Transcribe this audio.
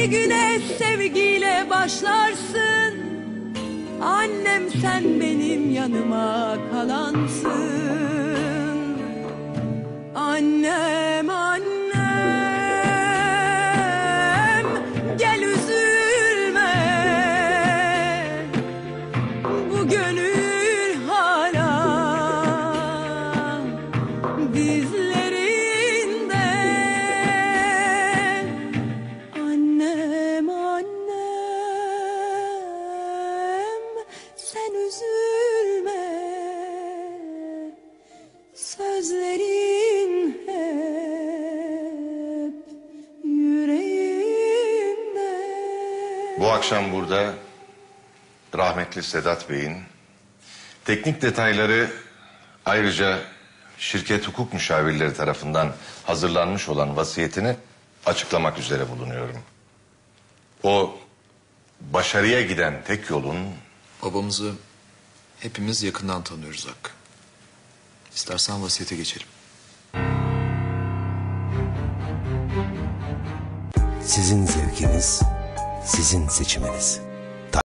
yeni güne sevgiyle başlarsın. Annem sen benim yanıma kalansın Sözlerin hep yüreğimde Bu akşam burada rahmetli Sedat Bey'in teknik detayları ayrıca şirket hukuk müşavirleri tarafından hazırlanmış olan vasiyetini açıklamak üzere bulunuyorum. O başarıya giden tek yolun Babamızı hepimiz yakından tanıyoruz Hakkı. İstersen vasiyete geçelim. Sizin zevkiniz, sizin seçiminiz.